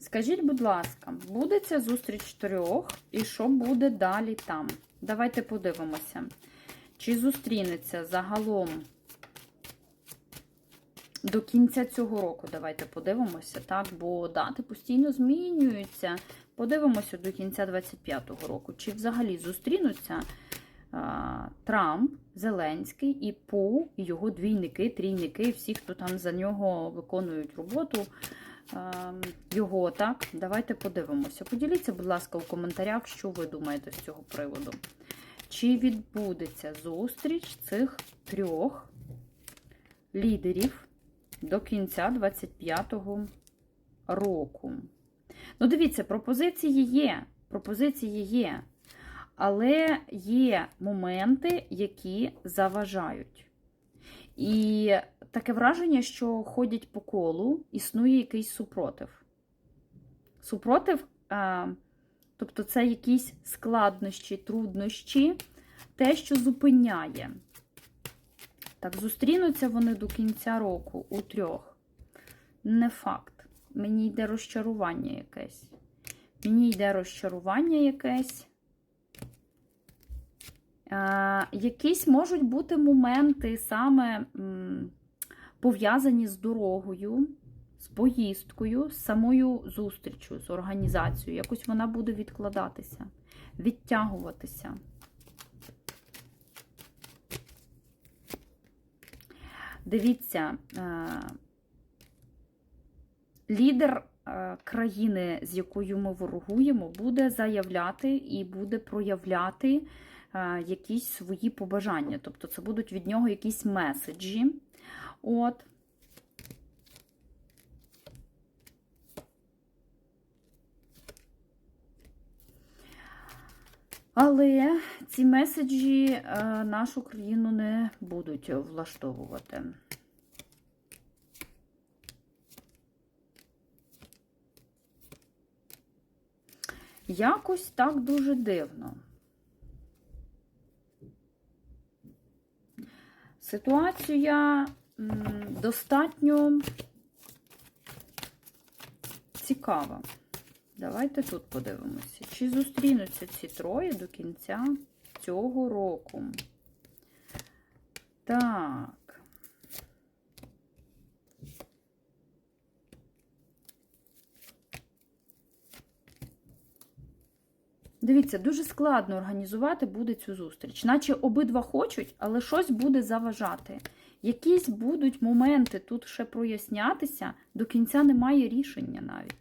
Скажіть, будь ласка, буде ця зустріч трьох і що буде далі там? Давайте подивимося. Чи зустрінеться загалом до кінця цього року? Давайте подивимося, так? Бо дати постійно змінюються. Подивимося до кінця 25-го року. Чи взагалі зустрінуться а, Трамп, Зеленський і Пу, його двійники, трійники, всі, хто там за нього виконують роботу. А, Його так, давайте подивимося. Поділіться, будь ласка, у коментарях, що ви думаєте з цього приводу. Чи відбудеться зустріч цих трьох лідерів до кінця 25-го року? Ну, дивіться, пропозиції є. Пропозиції є. Але є моменти, які заважають. І таке враження, що ходять по колу, існує якийсь супротив. Супротив, а, тобто це якісь складнощі, труднощі, те, що зупиняє. Так, зустрінуться вони до кінця року у трьох. Не факт. Мені йде розчарування якесь. Мені йде розчарування якесь. А, якісь можуть бути моменти саме пов'язані з дорогою, з поїздкою, з самою зустрічю, з організацією. Якось вона буде відкладатися, відтягуватися. Дивіться, е, лідер е, країни, з якою ми ворогуємо, буде заявляти і буде проявляти е, якісь свої побажання. Тобто це будуть від нього якісь меседжі. От. Але ці меседжі е, нашу країну не будуть влаштовувати. Якось так дуже дивно. Ситуація достатньо цікава. Давайте тут подивимося, чи зустрінуться ці троє до кінця цього року. Так. Дивіться, дуже складно організувати буде цю зустріч. Наче обидва хочуть, але щось буде заважати. Якісь будуть моменти тут ще прояснятися, до кінця немає рішення навіть.